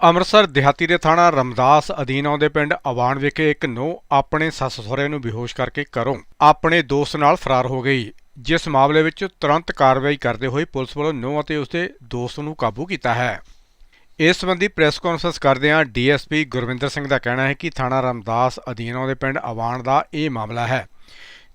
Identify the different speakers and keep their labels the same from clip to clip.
Speaker 1: ਅੰਮ੍ਰਿਤਸਰ ਦਿਹਾਤੀ ਦੇ ਥਾਣਾ ਰਮਦਾਸ ਅਧੀਨ ਆਉਂਦੇ ਪਿੰਡ ਅਵਾਨ ਵਿਖੇ ਇੱਕ ਨੂੰ ਆਪਣੇ ਸੱਸ ਸਹੁਰੇ ਨੂੰ ਬੇਹੋਸ਼ ਕਰਕੇ ਘਰੋਂ ਆਪਣੇ ਦੋਸਤ ਨਾਲ ਫਰਾਰ ਹੋ ਗਈ, ਜਿਸ ਮਾਮਲੇ ਵਿੱਚ ਤੁਰੰਤ ਕਾਰਵਾਈ ਕਰਦੇ ਹੋਏ ਪੁਲਿਸ ਵੱਲੋਂ ਨੂੰ ਅਤੇ ਉਸਦੇ ਦੋਸਤ ਨੂੰ ਕਾਬੂ ਕੀਤਾ ਹੈ। ਇਸ ਸੰਬੰਧੀ ਪ੍ਰੈਸ ਕਾਨਫਰੰਸ ਕਰਦਿਆਂ ਡੀਐਸਪੀ ਗੁਰਵਿੰਦਰ ਸਿੰਘ ਦਾ ਕਹਿਣਾ ਹੈ ਕਿ ਥਾਣਾ ਰਮਦਾਸ ਅਧੀਨ ਆਉਂਦੇ ਪਿੰਡ ਅਵਾਨ ਦਾ ਇਹ ਮਾਮਲਾ ਹੈ,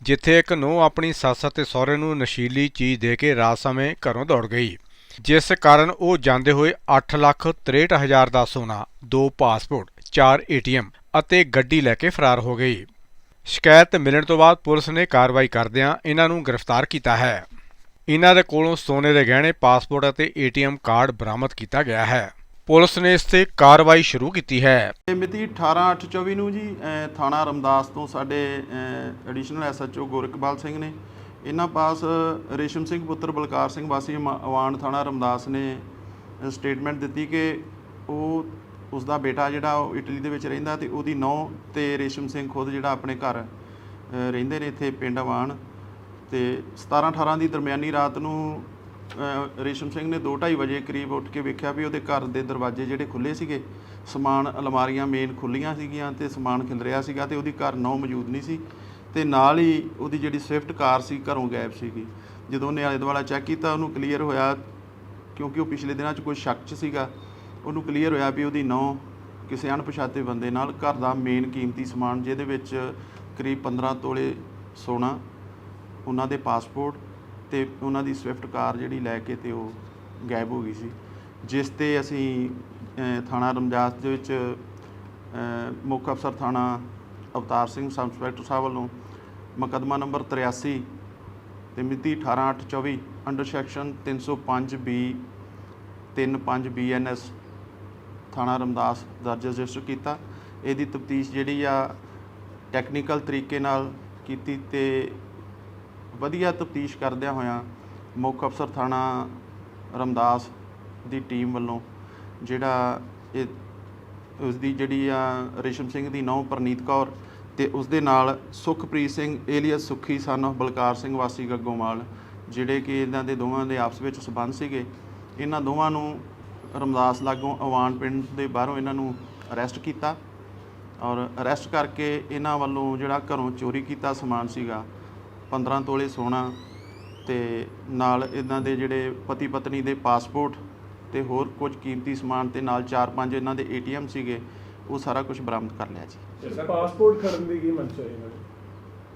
Speaker 1: ਜਿੱਥੇ ਇੱਕ ਨੂੰ ਆਪਣੀ ਸੱਸ ਅਤੇ ਸਹੁਰੇ ਨੂੰ ਨਸ਼ੀਲੀ ਚੀਜ਼ ਦੇ ਕੇ ਰਾਤ ਸਮੇਂ ਘਰੋਂ ਦੌੜ ਗਈ। ਜਿਸ ਕਾਰਨ ਉਹ ਜਾਂਦੇ ਹੋਏ 8 ਲੱਖ 63 ਹਜ਼ਾਰ ਦਾ ਸੋਨਾ, ਦੋ ਪਾਸਪੋਰਟ, ਚਾਰ ਏਟੀਐਮ ਅਤੇ ਗੱਡੀ ਲੈ ਕੇ ਫਰਾਰ ਹੋ ਗਈ। ਸ਼ਿਕਾਇਤ ਮਿਲਣ ਤੋਂ ਬਾਅਦ ਪੁਲਿਸ ਨੇ ਕਾਰਵਾਈ ਕਰਦਿਆਂ ਇਹਨਾਂ ਨੂੰ ਗ੍ਰਿਫਤਾਰ ਕੀਤਾ ਹੈ। ਇਹਨਾਂ ਦੇ ਕੋਲੋਂ ਸੋਨੇ ਦੇ ਗਹਿਣੇ, ਪਾਸਪੋਰਟ ਅਤੇ ਏਟੀਐਮ ਕਾਰਡ ਬਰਾਮਦ ਕੀਤਾ ਗਿਆ ਹੈ। ਪੁਲਿਸ ਨੇ ਇਸ ਤੇ ਕਾਰਵਾਈ ਸ਼ੁਰੂ ਕੀਤੀ ਹੈ।
Speaker 2: ਇਹ ਮਿਤੀ 18/8/24 ਨੂੰ ਜੀ ਥਾਣਾ ਰਮਦਾਸ ਤੋਂ ਸਾਡੇ ਐਡੀਸ਼ਨਲ ਐਸਐਚਓ ਗੋਰਖਪਾਲ ਸਿੰਘ ਨੇ ਇਹਨਾਂ ਪਾਸ ਰੇਸ਼ਮ ਸਿੰਘ ਪੁੱਤਰ ਬਲਕਾਰ ਸਿੰਘ ਵਾਸੀ ਮ- ਅਵਾਨ ਥਾਣਾ ਰਮਦਾਸ ਨੇ ਸਟੇਟਮੈਂਟ ਦਿੱਤੀ ਕਿ ਉਹ ਉਸ ਦਾ ਬੇਟਾ ਜਿਹੜਾ ਉਹ ਇਟਲੀ ਦੇ ਵਿੱਚ ਰਹਿੰਦਾ ਤੇ ਉਹਦੀ ਨੌਂ ਤੇ ਰੇਸ਼ਮ ਸਿੰਘ ਖੁਦ ਜਿਹੜਾ ਆਪਣੇ ਘਰ ਰਹਿੰਦੇ ਨੇ ਇੱਥੇ ਪਿੰਡ ਅਵਾਨ ਤੇ 17 18 ਦੀ ਦਰਮਿਆਨੀ ਰਾਤ ਨੂੰ ਰੇਸ਼ਮ ਸਿੰਘ ਨੇ 2:30 ਵਜੇ ਕਰੀਬ ਉੱਠ ਕੇ ਵੇਖਿਆ ਵੀ ਉਹਦੇ ਘਰ ਦੇ ਦਰਵਾਜ਼ੇ ਜਿਹੜੇ ਖੁੱਲੇ ਸੀਗੇ, ਸਮਾਨ ਅਲਮਾਰੀਆਂ ਮੇਨ ਖੁੱਲੀਆਂ ਸੀਗੀਆਂ ਤੇ ਸਮਾਨ ਖਿਲ ਰਿਹਾ ਸੀਗਾ ਤੇ ਉਹਦੀ ਘਰ ਨੌ ਮੌਜੂਦ ਨਹੀਂ ਸੀ। ਤੇ ਨਾਲ ਹੀ ਉਹਦੀ ਜਿਹੜੀ ਸਵਿਫਟ ਕਾਰ ਸੀ, ਘਰੋਂ ਗਾਇਬ ਸੀਗੀ। ਜਦੋਂ ਉਹਨੇ ਆਲੇ ਦੁਆਲਾ ਚੈੱਕ ਕੀਤਾ, ਉਹਨੂੰ ਕਲੀਅਰ ਹੋਇਆ ਕਿਉਂਕਿ ਉਹ ਪਿਛਲੇ ਦਿਨਾਂ 'ਚ ਕੋਈ ਸ਼ੱਕ 'ਚ ਸੀਗਾ। ਉਹਨੂੰ ਕਲੀਅਰ ਹੋਇਆ ਵੀ ਉਹਦੀ ਨੌ ਕਿਸੇ ਅਣਪਛਾਤੇ ਬੰਦੇ ਨਾਲ ਘਰ ਦਾ ਮੇਨ ਕੀਮਤੀ ਸਮਾਨ, ਜਿਹਦੇ ਵਿੱਚ ਕਰੀਬ 15 ਤੋਲੇ ਸੋਨਾ, ਉਹਨਾਂ ਦੇ ਪਾਸਪੋਰਟ ਤੇ ਉਹਨਾਂ ਦੀ ਸਵਿਫਟ ਕਾਰ ਜਿਹੜੀ ਲੈ ਕੇ ਤੇ ਉਹ ਗਾਇਬ ਹੋ ਗਈ ਸੀ। ਜਿਸ ਤੇ ਅਸੀਂ ਥਾਣਾ ਰਮਜਾਸ ਦੇ ਵਿੱਚ ਮੁੱਖ ਅਫਸਰ ਥਾਣਾ ਅਵਤਾਰ ਸਿੰਘ, ਸਬ ਇੰਸਪੈਕਟਰ ਸਾਹਿਬ ਵੱਲੋਂ ਮੁਕੱਦਮਾ ਨੰਬਰ 83 ਤੇ ਮਿਤੀ 18/8/24 ਅੰਡਰ ਸੈਕਸ਼ਨ 305 ਬੀ 35 ਬੀਐਨਐਸ ਥਾਣਾ ਰਮਦਾਸ ਦਰਜ ਰਜਿਸਟਰ ਕੀਤਾ। ਇਹਦੀ ਤਫਤੀਸ਼ ਜਿਹੜੀ ਆ ਟੈਕਨੀਕਲ ਤਰੀਕੇ ਨਾਲ ਕੀਤੀ ਤੇ ਵਧੀਆ ਤਫਤੀਸ਼ ਕਰਦਿਆਂ ਹੋਇਆਂ ਮੁੱਖ ਅਫਸਰ ਥਾਣਾ ਰਮਦਾਸ ਦੀ ਟੀਮ ਵੱਲੋਂ ਜਿਹੜਾ ਇਹ ਉਸ ਦੀ ਜਿਹੜੀ ਆ ਰੇਸ਼ਮ ਸਿੰਘ ਦੀ ਨੌਂ ਪ੍ਰਨੀਤ ਕੌਰ ਤੇ ਉਸ ਦੇ ਨਾਲ ਸੁਖਪ੍ਰੀਤ ਸਿੰਘ ਏਲੀਅਸ ਸੁਖੀ ਸਨ of ਬਲਕਾਰ ਸਿੰਘ, ਵਾਸੀ ਗੱਗੋਮਾਲ ਜਿਹੜੇ ਕਿ ਇਹਨਾਂ ਦੇ ਦੋਵਾਂ ਦੇ ਆਪਸ ਵਿੱਚ ਸਬੰਧ ਸੀਗੇ, ਇਹਨਾਂ ਦੋਵਾਂ ਨੂੰ ਰਮਦਾਸ ਲਾਗੋਂ ਅਵਾਨ ਪਿੰਡ ਦੇ ਬਾਹਰੋਂ ਇਹਨਾਂ ਨੂੰ ਅਰੈਸਟ ਕੀਤਾ ਔਰ ਅਰੈਸਟ ਕਰਕੇ ਇਹਨਾਂ ਵੱਲੋਂ ਜਿਹੜਾ ਘਰੋਂ ਚੋਰੀ ਕੀਤਾ ਸਮਾਨ ਸੀਗਾ 15 ਤੋਲੇ ਸੋਨਾ ਤੇ ਨਾਲ ਇਹਨਾਂ ਦੇ ਜਿਹੜੇ ਪਤੀ ਪਤਨੀ ਦੇ ਪਾਸਪੋਰਟ ਤੇ ਹੋਰ ਕੁਝ ਕੀਮਤੀ ਸਮਾਨ ਤੇ ਨਾਲ 4-5 ਇਹਨਾਂ ਦੇ ਏਟੀਐਮ ਸੀਗੇ ਉਹ ਸਾਰਾ ਕੁਝ ਬਰਾਮਦ ਕਰ ਲਿਆ ਜੀ।
Speaker 3: ਪਾਸਪੋਰਟ ਖੜਨ ਦੀ ਕੀ ਮਨਸ਼ਾ ਹੈ ਇਹਨਾਂ ਦੀ?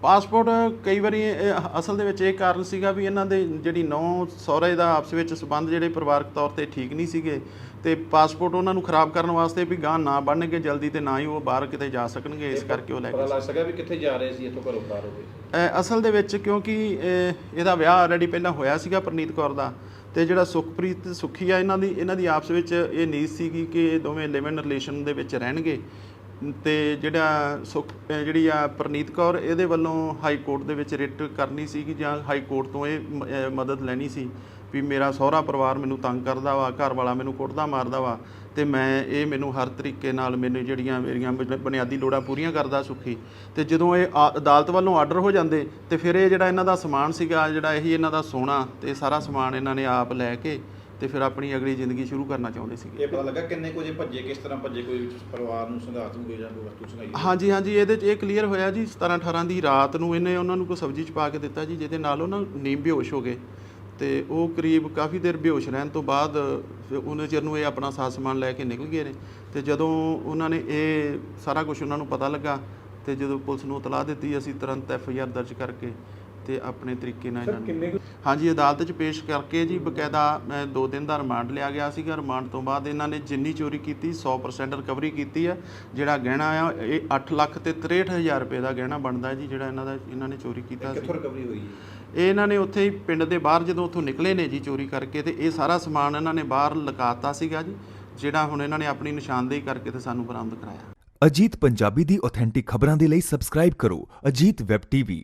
Speaker 2: ਪਾਸਪੋਰਟ ਕਈ ਵਾਰੀ ਇਹ ਅਸਲ ਦੇ ਵਿੱਚ ਇਹ ਕਾਰਨ ਸੀਗਾ ਵੀ ਇਹਨਾਂ ਦੇ ਜਿਹੜੀ ਨੌ ਸਹੁਰੇ ਦਾ ਆਪਸ ਵਿੱਚ ਸਬੰਧ ਜਿਹੜੇ ਪਰਿਵਾਰਕ ਤੌਰ ਤੇ ਠੀਕ ਨਹੀਂ ਸੀਗੇ ਤੇ ਪਾਸਪੋਰਟ ਉਹਨਾਂ ਨੂੰ ਖਰਾਬ ਕਰਨ ਵਾਸਤੇ ਵੀ ਗਾਂ ਨਾ ਬਣਨਗੇ ਜਲਦੀ ਤੇ ਨਾ ਹੀ ਉਹ ਬਾਹਰ ਕਿਤੇ ਜਾ ਸਕਣਗੇ ਇਸ ਕਰਕੇ ਉਹ ਲੈ
Speaker 4: ਪਤਾ
Speaker 2: ਕੇ
Speaker 4: ਲੱਗ ਸਕਿਆ ਵੀ ਕਿੱਥੇ ਜਾ ਰਹੇ ਸੀ ਇੱਥੋਂ ਘਰੋਂ ਫਰਾਰ ਹੋ ਗਏ
Speaker 2: ਅ, ਅਸਲ ਦੇ ਵਿੱਚ ਕਿਉਂਕਿ ਅ, ਇਹਦਾ ਵਿਆਹ ਆਲਰੇਡੀ ਪਹਿਲਾਂ ਹੋਇਆ ਸੀਗਾ ਪ੍ਰਨੀਤ ਕੌਰ ਦਾ। ਤੇ ਜਿਹੜਾ ਸੁਖਪ੍ਰੀਤ ਤੇ ਸੁਖੀ ਆ ਇਹਨਾਂ ਦੀ ਇਹਨਾਂ ਦੀ ਆਪਸ ਵਿੱਚ ਇਹ ਨੀਤ ਸੀਗੀ ਕਿ ਇਹ ਦੋਵੇਂ ਲਿਵ ਇਨ ਰਿਲੇਸ਼ਨ ਦੇ ਵਿੱਚ ਰਹਿਣਗੇ। ਤੇ ਜਿਹੜਾ ਸੁਖ ਜਿਹੜੀ ਆ ਪ੍ਰਨੀਤ ਕੌਰ ਇਹਦੇ ਵੱਲੋਂ ਹਾਈ ਕੋਰਟ ਦੇ ਵਿੱਚ ਰਿਟ ਕਰਨੀ ਸੀਗੀ ਜਾਂ ਹਾਈ ਕੋਰਟ ਤੋਂ ਇਹ ਮ- ਅ, ਮਦਦ ਲੈਣੀ ਸੀ ਵੀ ਮੇਰਾ ਸਹੁਰਾ ਪਰਿਵਾਰ ਮੈਨੂੰ ਤੰਗ ਕਰਦਾ ਵਾ ਘਰ ਵਾਲਾ ਮੈਨੂੰ ਕੁੱਟਦਾ ਮਾਰਦਾ ਵਾ ਤੇ ਮੈਂ ਇਹ ਮੈਨੂੰ ਹਰ ਤਰੀਕੇ ਨਾਲ ਮੈਨੂੰ ਜਿਹੜੀਆਂ ਮੇਰੀਆਂ ਬੁਨ- ਬੁਨਿਆਦੀ ਲੋੜਾਂ ਪੂਰੀਆਂ ਕਰਦਾ ਸੁਖੀ। ਤੇ ਜਦੋਂ ਇਹ ਆ- ਅਦਾਲਤ ਵੱਲੋਂ ਆਰਡਰ ਹੋ ਜਾਂਦੇ ਤੇ ਫਿਰ ਇਹ ਜਿਹੜਾ ਇਹਨਾਂ ਦਾ ਸਮਾਨ ਸੀਗਾ ਜਿਹੜਾ ਇਹੀ ਇਹਨਾਂ ਦਾ ਸੋਨਾ ਤੇ ਸਾਰਾ ਸਮਾਨ ਇਹਨਾਂ ਨੇ ਆਪ ਲੈ ਕੇ ਤੇ ਫਿਰ ਆਪਣੀ ਅਗਲੀ ਜ਼ਿੰਦਗੀ ਸ਼ੁਰੂ ਕਰਨਾ ਚਾਹੁੰਦੇ ਸੀਗੇ।
Speaker 4: ਇਹ ਪਤਾ ਲੱਗਾ ਕਿੰਨੇ ਕੁ ਜੇ ਭੱਜੇ ਕਿਸ ਤਰ੍ਹਾਂ ਭੱਜੇ ਕੋਈ ਪਰਿਵਾਰ ਨੂੰ ਸੰਘਾਤ ਨੂੰ ਜਾਂ ਕੋਈ ਵਸਤੂ ਸੰਘਾਈ
Speaker 2: ਹਾਂਜੀ ਹਾਂਜੀ ਇਹਦੇ 'ਚ ਇਹ ਕਲੀਅਰ ਹੋਇਆ ਜੀ 17 18 ਦੀ ਰਾਤ ਨੂੰ ਇਹਨੇ ਉਹਨਾਂ ਨੂੰ ਕੋਈ ਸਬਜ਼ੀ ਚ ਪਾ ਕੇ ਦਿੱਤਾ ਜੀ ਜਿਹਦੇ ਨਾਲ ਉਹਨਾਂ ਨੀਂਦ ਬੇਹੋਸ਼ ਹੋ ਗਏ। ਤੇ ਉਹ ਕਰੀਬ ਕਾਫੀ ਦੇਰ ਬੇਹੋਸ਼ ਰਹਿਣ ਤੋਂ ਬਾਅਦ ਫਿਰ ਉਹਨੇ ਚਿਰ ਨੂੰ ਇਹ ਆਪਣਾ ਸਾਥ ਸਮਾਨ ਲੈ ਕੇ ਨਿਕਲ ਗਏ ਨੇ। ਤੇ ਜਦੋਂ ਉਹਨਾਂ ਨੇ ਇਹ ਸਾਰਾ ਕੁਝ ਉਹਨਾਂ ਨੂੰ ਪਤਾ ਲੱਗਾ ਤੇ ਜਦੋਂ ਪੁਲਿਸ ਨੂੰ ਇਤਲਾਹ ਦਿੱਤੀ ਅਸੀਂ ਤੁਰੰਤ ਐਫ ਆਈ ਆਰ ਦਰਜ ਕਰਕੇ ਤੇ ਆਪਣੇ ਤਰੀਕੇ ਨਾਲ
Speaker 3: ਕੁ-
Speaker 2: ਹਾਂਜੀ ਅਦਾਲਤ 'ਚ ਪੇਸ਼ ਕਰਕੇ ਜੀ ਬਕਾਇਦਾ ਦੋ ਦਿਨ ਦਾ ਰਿਮਾਂਡ ਲਿਆ ਗਿਆ ਸੀਗਾ। ਰਿਮਾਂਡ ਤੋਂ ਬਾਅਦ ਇਹਨਾਂ ਨੇ ਜਿੰਨੀ ਚੋਰੀ ਕੀਤੀ 100% ਰਿਕਵਰੀ ਕੀਤੀ ਆ। ਜਿਹੜਾ ਗਹਿਣਾ ਆ ਇਹ 8 ਲੱਖ ਤੇ 63000 ਰੁਪਏ ਦਾ ਗਹਿਣਾ ਬਣਦਾ ਹੈ ਜੀ ਜਿਹੜਾ ਇਹਨਾਂ ਦਾ ਇਹਨਾਂ ਨੇ ਚੋਰੀ ਕੀਤਾ ਸੀ।
Speaker 4: ਕਿੱਥੋਂ ਰਿਕਵਰੀ ਹੋਈ ਹੈ?
Speaker 2: ਇਹ ਇਹਨਾਂ ਨੇ ਉੱਥੇ ਹੀ ਪਿੰਡ ਦੇ ਬਾਹਰ ਜਦੋਂ ਉੱਥੋਂ ਨਿਕਲੇ ਨੇ ਜੀ ਚੋਰੀ ਕਰਕੇ ਤੇ ਇਹ ਸਾਰਾ ਸਮਾਨ ਇਹਨਾਂ ਨੇ ਬਾਹਰ ਲਗਾਤਾ ਸੀਗਾ ਜੀ ਜਿਹੜਾ ਹੁਣ ਇਹਨਾਂ ਨੇ ਆਪਣੀ ਨਿਸ਼ਾਨਦੇਹੀ ਕਰਕੇ ਤੇ ਸਾਨੂੰ ਬਰਾਮਦ ਕਰਾਇਆ।
Speaker 5: ਅਜੀਤ ਪੰਜਾਬੀ ਦੀ ਆਥੈਂਟਿਕ ਖਬਰਾਂ ਦੇ ਲਈ ਸਬਸਕ੍ਰਾਈਬ ਕਰੋ ਅਜੀਤ ਵੈਬ ਟੀਵੀ